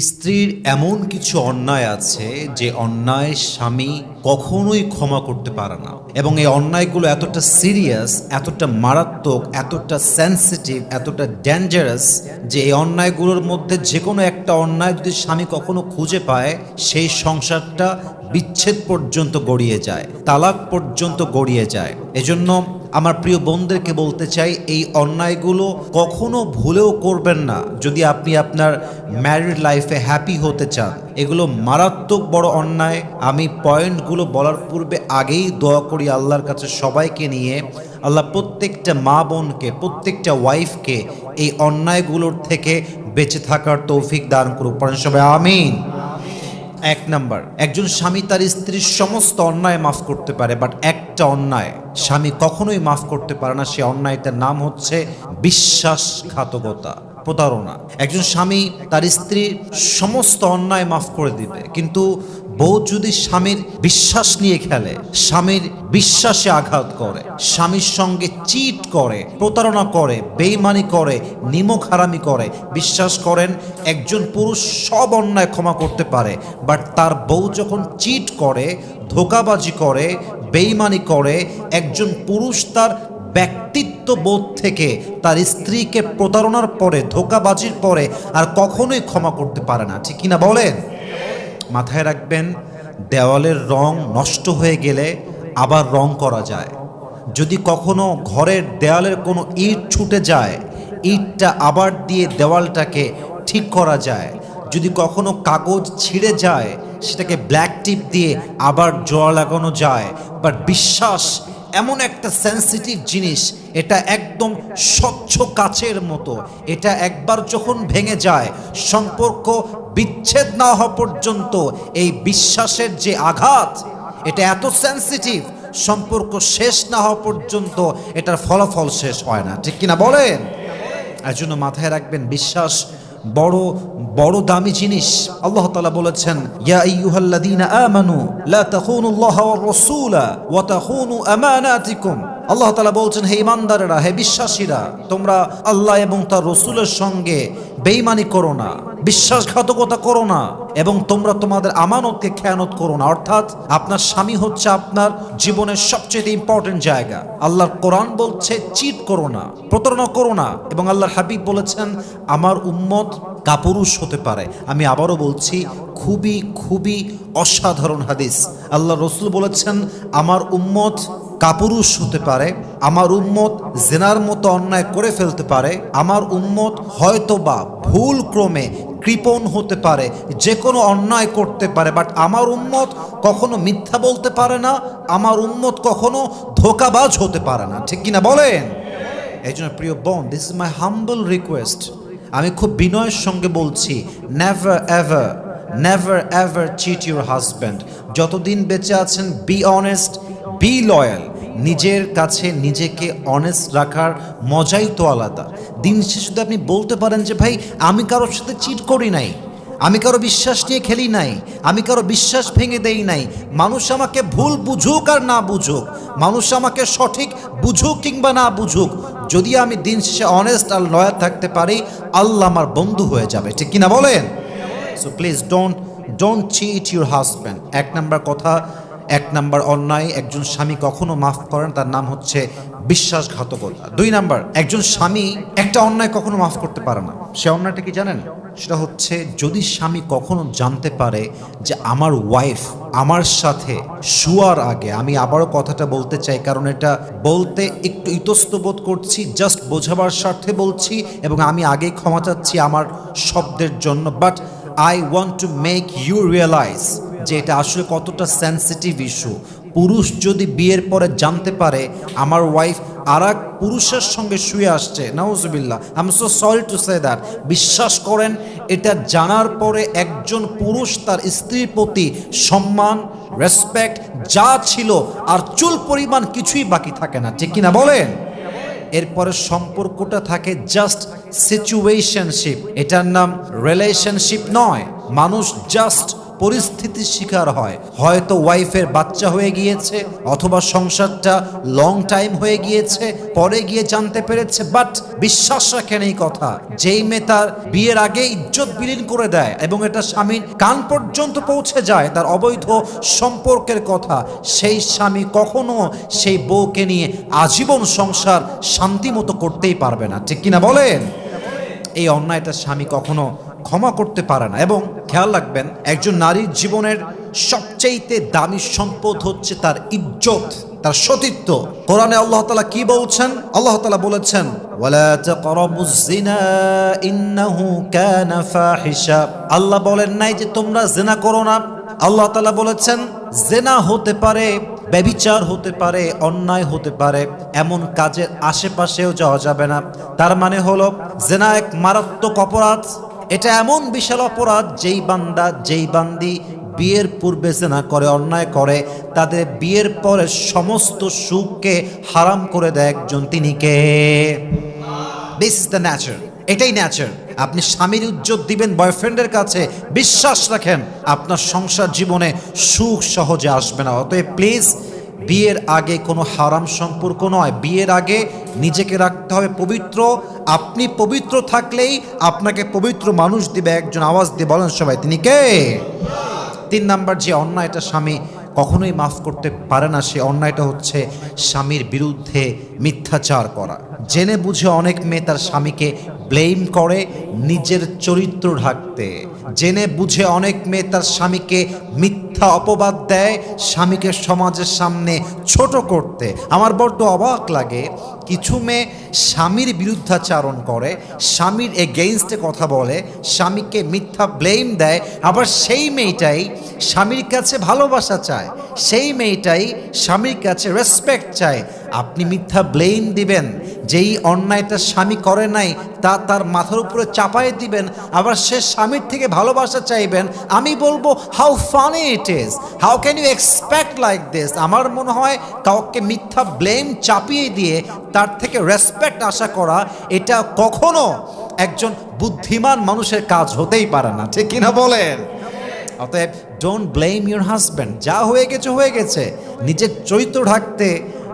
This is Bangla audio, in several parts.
স্ত্রীর এমন কিছু অন্যায় আছে যে অন্যায় স্বামী কখনোই ক্ষমা করতে পারে না। এবং এই অন্যায়গুলো এতটা সিরিয়াস, এতটা মারাত্মক, এতটা সেন্সিটিভ, এতটা ডেঞ্জারাস যে এই অন্যায়গুলোর মধ্যে যে কোনো একটা অন্যায় যদি স্বামী কখনো খুঁজে পায়, সেই সংসারটা বিচ্ছেদ পর্যন্ত গড়িয়ে যায়, তালাক পর্যন্ত গড়িয়ে যায়। এজন্য আমার প্রিয় বোনদেরকে বলতে চাই, এই অন্যায়গুলো কখনো ভুলেও করবেন না। যদি আপনি আপনার ম্যারিড লাইফে হ্যাপি হতে চান, এগুলো মারাত্মক বড় অন্যায়। আমি পয়েন্টগুলো বলার পূর্বে আগেই দোয়া করি আল্লাহর কাছে সবাইকে নিয়ে। আল্লাহ প্রত্যেকটা মা বোনকে, প্রত্যেকটা ওয়াইফকে এই অন্যায়গুলোর থেকে বেঁচে থাকার তৌফিক দান করুক। পড়েন সবাই, আমিন। এক নাম্বার, একজন স্বামী তার স্ত্রীর সমস্ত অন্যায় মাফ করতে পারে বাট একটা অন্যায়। স্বামী কখনোই মাফ করতে পারে না। সে অন্যায়টার নাম হচ্ছে বিশ্বাসঘাতকতা, প্রতারণা। একজন স্বামী তার স্ত্রীর সমস্ত অন্যায় মাফ করে দিবে। কিন্তু বউ যদি স্বামীর বিশ্বাস নিয়ে খেলে, স্বামীর বিশ্বাসে আঘাত করে, স্বামীর সঙ্গে চিট করে, প্রতারণা করে, বেইমানি করে, নিমক হারামি করে, বিশ্বাস করেন একজন পুরুষ সব অন্যায় ক্ষমা করতে পারে, বাট তার বউ যখন চিট করে, ধোকাবাজি করে, বেইমানি করে, একজন পুরুষ তার ব্যক্তিত্ব বোধ থেকে তার স্ত্রীকে প্রতারণার পরে, ধোকাবাজির পরে আর কখনোই ক্ষমা করতে পারে না। ঠিক কিনা বলেন? মাথায় রাখবেন, দেওয়ালের রং নষ্ট হয়ে গেলে আবার রং করা যায়। যদি কখনো ঘরের দেওয়ালের কোনো ইট ছুটে যায়, ইটটা আবার দিয়ে দেওয়ালটাকে ঠিক করা যায়। যদি কখনো কাগজ ছিঁড়ে যায়, সেটাকে ব্ল্যাক টিপ দিয়ে আবার জোড়া লাগানো যায়। বাট বিশ্বাস এমন একটা সেন্সিটিভ জিনিস, এটা একদম স্বচ্ছ কাচের মতো। এটা একবার যখন ভেঙে যায়, সম্পর্ক বিচ্ছেদ না হওয়া পর্যন্ত এই বিশ্বাসের যে আঘাত, এটা এত সেন্সিটিভ সম্পর্ক শেষ না হওয়া পর্যন্ত এটার ফলাফল শেষ হয় না। ঠিক কিনা বলেন? এর জন্য মাথায় রাখবেন, বিশ্বাস বড় বড় দামি জিনিস। আল্লাহ তালা বলেছেন, ইয়া আইয়ুহাল্লাযীনা আমানু, লা তাখুনুল্লাহ ওয়া রাসূলা ওয়া তাখুনু আমানাতিকুম। আল্লাহ তালা বলছেন, হে ইমানদারেরা, হে বিশ্বাসীরা, তোমরা আল্লাহ এবং তার রসুলের সঙ্গে বেইমানি করো না। বিশ্বাসঘাতকতা করো না এবং তোমরা তোমাদের আমানতকে খেয়ানত করো না। অর্থাৎ আপনার স্বামী হচ্ছে আপনার জীবনের সবচেয়ে ইম্পর্টেন্ট জায়গা। আল্লাহর কোরআন বলছে, চিট করো না, প্রতারণা করো না। এবং আল্লাহর হাবিব বলেছেন, আমার উম্মত কাপুরুষ হতে পারে। আমি আবারও বলছি, খুবই খুবই অসাধারণ হাদিস। আল্লাহ রসুল বলেছেন, আমার উম্মত কাপুরুষ হতে পারে, আমার উম্মত জেনার মতো অন্যায় করে ফেলতে পারে, আমার উম্মত হয়তোবা ভুল ক্রমে কৃপণ হতে পারে, যে কোনো অন্যায় করতে পারে বাট আমার উম্মত কখনো মিথ্যা বলতে পারে না, আমার উম্মত কখনো ধোকাবাজ হতে পারে না। ঠিক কিনা বলেন? এই জন্য প্রিয় বোন this is my humble request আমি খুব বিনয়ের সঙ্গে বলছি never ever never ever cheat your husband যতদিন বেঁচে আছেন বি অনেস্ট বি লয়াল নিজের কাছে নিজেকে অনেস্ট রাখার মজাই তো আলাদা। দিন শেষে যদি আপনি বলতে পারেন যে, ভাই, আমি কারোর সাথে চিট করি নাই, আমি কারও বিশ্বাস নিয়ে খেলি নাই, আমি কারও বিশ্বাস ভেঙে দেই নাই, মানুষ আমাকে ভুল বুঝুক আর না বুঝুক, মানুষ আমাকে সঠিক বুঝুক কিংবা না বুঝুক, যদি আমি দিন শেষে অনেস্ট আর লয়ার থাকতে পারি, আল্লাহ আমার বন্ধু হয়ে যাবে। ঠিক কিনা বলেন? So please don't don't cheat your husband এক নাম্বার কথা এক নাম্বার অন্যায়, একজন স্বামী কখনো মাফ করেন, তার নাম হচ্ছে বিশ্বাসঘাতকতা। দুই নাম্বার, একজন স্বামী একটা অন্যায় কখনো মাফ করতে পারে না। সে অন্যায়টা কি জানেন? সেটা হচ্ছে যদি স্বামী কখনো জানতে পারে যে আমার ওয়াইফ আমার সাথে শুয়ার আগে, আমি আবারও কথাটা বলতে চাই, কারণ এটা বলতে একটু ইতস্ত বোধ করছি জাস্ট বোঝাবার স্বার্থে বলছি এবং আমি আগেই ক্ষমা চাচ্ছি আমার শব্দের জন্য but I want to make you realise যে এটা আসলে কতটা সেন্সিটিভ ইস্যু পুরুষ যদি বিয়ের পরে জানতে পারে, আমার ওয়াইফ আর এক পুরুষের সঙ্গে শুয়ে আসছে। নাউজুবিল্লাহ। I am so sorry to say that বিশ্বাস করেন, এটা জানার পরে একজন পুরুষ তার স্ত্রীর প্রতি সম্মান রেসপেক্ট যা ছিল আর চুল পরিমাণ কিছুই বাকি থাকে না। ঠিক কিনা বলেন? এরপরে সম্পর্কটা থাকে জাস্ট সিচুয়েশনশিপ এটার নাম রিলেশনশিপ নয়। মানুষ জাস্ট পরিস্থিতির শিকার হয়। হয়তো ওয়াইফের বাচ্চা হয়ে গিয়েছে, অথবা সংসারটা লং টাইম হয়ে গিয়েছে, পরে গিয়ে জানতে পেরেছে বাট বিশ্বাস রাখেন এই কথা, যেই মেয়ে তার বিয়ের আগে ইজ্জত বিলীন করে দেয় এবং এটা স্বামীর কান পর্যন্ত পৌঁছে যায়, তার অবৈধ সম্পর্কের কথা, সেই স্বামী কখনো সেই বউকে নিয়ে আজীবন সংসার শান্তি মতো করতেই পারবে না। ঠিক কিনা বলেন? এই অন্যায়টা স্বামী কখনো ক্ষমা করতে পারে না এবং খেয়াল রাখবেন, একজন নারীর জীবনের সবচেয়েতে দামি সম্পদ হচ্ছে তার ইজ্জত, তার সতীত্ব। কোরআনে আল্লাহ তালা কি বলছেন? আল্লাহ তালা বলেছেন আল্লাহ বলেন নাই যে তোমরা জেনা করো না আল্লাহ তালা বলেছেন জেনা হতে পারে ব্যবিচার হতে পারে অন্যায় হতে পারে এমন কাজের আশেপাশেও যাওয়া যাবে না তার মানে হলো জেনা এক মারাত্মক অপরাধ এটা এমন বিশাল অপরাধ, যেই বান্দা, যেই বান্দি বিয়ের পূর্বে জেনা করে, অন্যায় করে, তাদের বিয়ের পরে সমস্ত সুখকে হারাম করে দেয় একজন তিনি কে? দিস ইজ দ্য ন্যাচার এটাই ন্যাচার আপনি স্বামীর উজ্জ্বল দিবেন বয়ফ্রেন্ডের কাছে, বিশ্বাস রাখেন, আপনার সংসার জীবনে সুখ সহজে আসবে না। অতএব প্লিজ বিয়ের আগে কোনো হারাম সম্পর্ক নয়। বিয়ের আগে নিজেকে রাখতে হবে পবিত্র। আপনি পবিত্র থাকলেই আপনাকে পবিত্র মানুষ দিবে, একজন আওয়াজ দিয়ে বলেন সবাই, তিনি কে? তিন নাম্বার, যে অন্যায়টা স্বামী কখনোই মাফ করতে পারে না, সে অন্যায়টা হচ্ছে স্বামীর বিরুদ্ধে মিথ্যাচার করা। জেনে বুঝে অনেক মেয়ে তার স্বামীকে ব্লেম করে নিজের চরিত্র ঢাকতে। জেনে বুঝে অনেক মেয়ে তার স্বামীকে মিথ্যা অপবাদ দেয়, স্বামীকে সমাজের সামনে ছোট করতে। আমার বড্ড অবাক লাগে, কিছু মেয়ে স্বামীর বিরুদ্ধাচারণ করে, স্বামীর এগেইনস্টে কথা বলে, স্বামীকে মিথ্যা ব্লেম দেয়, আবার সেই মেয়েটাই স্বামীর কাছে ভালোবাসা চায়, সেই মেয়েটাই স্বামীর কাছে রেসপেক্ট চায়। আপনি মিথ্যা ব্লেম দিবেন যেই অন্যায়টা স্বামী করে নাই, তা তার মাথার উপরে চাপাই দিবেন, আবার সে স্বামীর থেকে ভালোবাসা চাইবেন। আমি বলব how funny it is how can you expect like this আমার মনে হয়, কাউকে মিথ্যা ব্লেম চাপিয়ে দিয়ে তার থেকে রেসপেক্ট আশা করা, এটা কখনো একজন বুদ্ধিমান মানুষের কাজ হতেই পারে না। ঠিক কিনা বলেন? অতএব ডোন্ট ব্লেম ইউর হাজব্যান্ড যা হয়ে গেছে হয়ে গেছে। নিজের চরিত্র ঢাকতে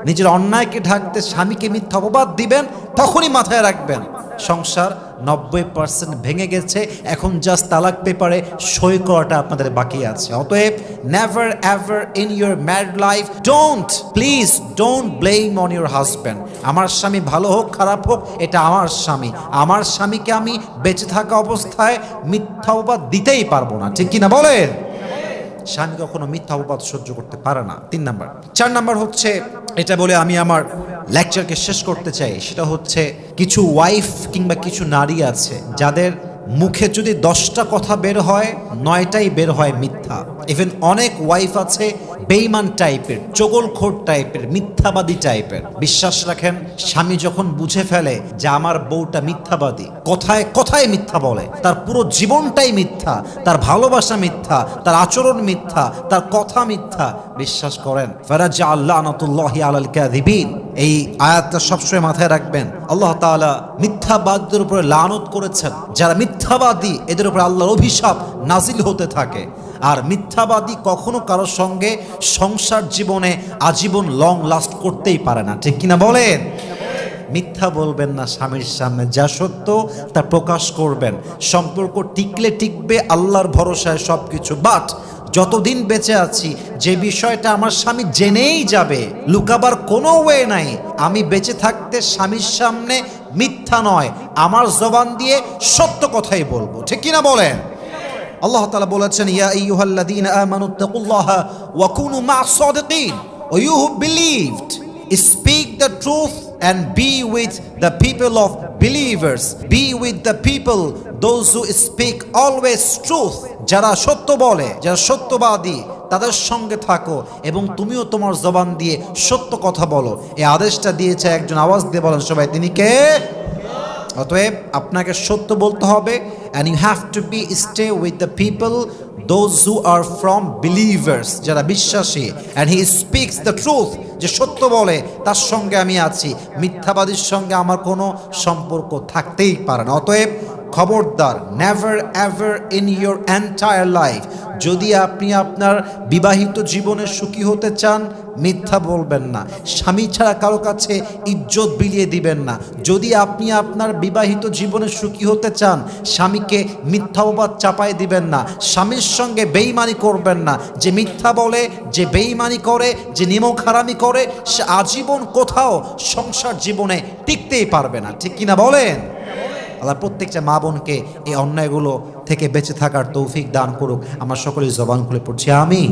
নিজের অন্যায়কে ঢাকতে স্বামীকে মিথ্যা অপবাদ দিবেন, তখনই মাথায় রাখবেন, সংসার নব্বই পার্সেন্ট ভেঙে গেছে, এখন জাস্ট তালাক পেপারে সই করাটা আপনাদের বাকি আছে। অতএব never ever in your married life don't please don't blame on your husband আমার স্বামী ভালো হোক, খারাপ হোক, এটা আমার স্বামী। আমার স্বামীকে আমি বেঁচে থাকা অবস্থায় মিথ্যা অপবাদ দিতেই পারব না। ঠিক কিনা বলেন? স্বামী কখনো মিথ্যা অপবাদ সহ্য করতে পারে না। তিন নাম্বার। চার নাম্বার হচ্ছে এটা বলে আমি আমার লেকচারকে শেষ করতে চাই। সেটা হচ্ছে, কিছু ওয়াইফ কিংবা কিছু নারী আছে, যাদের মুখে যদি দশটা কথা বের হয়, নয়টাই বের হয় মিথ্যা। ইভেন অনেক ওয়াইফ আছে বেইমান টাইপের চগলখোর টাইপের মিথ্যাবাদী টাইপের বিশ্বাস রাখেন, স্বামী যখন বুঝে ফেলে যে আমার বউটা মিথ্যাবাদী, কথায় কথায় মিথ্যা বলে, তার পুরো জীবনটাই মিথ্যা, তার ভালোবাসা মিথ্যা, তার আচরণ মিথ্যা, তার কথা মিথ্যা, বিশ্বাস করেন ফেরাজা আল্লাহ আনাতুল্লাহ আলাল কাদিবিন এই আয়াতটা সবসময় মাথায় রাখবেন, আল্লাহ তাআলা মিথ্যাবাদীদের উপরে লানত করেছেন। যারা মিথ্যাবাদী, এদের উপরে আল্লাহর অভিশাপ নাজিল হতে থাকে। আর মিথ্যাবাদী কখনো কারোর সঙ্গে সংসার জীবনে আজীবন লং লাস্ট করতেই পারে না। ঠিক কিনা বলেন? মিথ্যা বলবেন না স্বামীর সামনে, যা সত্য তা প্রকাশ করবেন। সম্পর্ক টিকলে টিকবে, আল্লাহর ভরসায় সব কিছু বাট যতদিন বেঁচে আছি, যে বিষয়টা আমার স্বামী জেনেই যাবে, লুকাবার কোনো ওয়ে নাই। আমি বেঁচে থাকতে স্বামীর সামনে মিথ্যা নয়, আমার জবান দিয়ে সত্য কথাই বলব। ঠিক কিনা বলেন? আল্লাহ তাআলা বলেছেন, ইয়া আইয়ুহাল্লাযীনা আমানু তাকুল্লাহা ওয়া কুনু মা'আস সাদিকিন O you who believed. Speak the truth and be with the people of believers be with the people those who speak always truth যারা সত্য বলে, যারা সত্যবাদী, তাদের সঙ্গে থাকো এবং তুমিও তোমার জবান দিয়ে সত্য কথা বলো। এই আদেশটা দিয়েছে একজন আওয়াজ দিয়ে বলেন সবাই, তিনি কে? অতএব আপনাকে সত্য বলতে হবে and you have to be stay with the people those who are from believers যারা বিশ্বাসী and he speaks the truth যে সত্য বলে, তার সঙ্গে আমি আছি। মিথ্যাবাদীর সঙ্গে আমার কোনো সম্পর্ক থাকতেই পারে না। অতএব খবরদার never ever in your entire life যদি আপনি আপনার বিবাহিত জীবনে সুখী হতে চান, মিথ্যা বলবেন না। স্বামী ছাড়া কারও কাছে ইজ্জত বিলিয়ে দিবেন না। যদি আপনি আপনার বিবাহিত জীবনে সুখী হতে চান, স্বামীকে মিথ্যা অবাদ চাপাই দিবেন না। স্বামীর সঙ্গে বেইমানি করবেন না। যে মিথ্যা বলে, যে বেইমানি করে, যে নিমক হারামি করে, সে আজীবন কোথাও সংসার জীবনে টিকতেই পারবে না। ঠিক কিনা বলেন? আল্লাহ প্রত্যেকটা মা বোনকে এই অন্যায়গুলো থেকে বেঁচে থাকার তৌফিক দান করুক। আমার সকলের জবান খুলে পড়ছি। আমি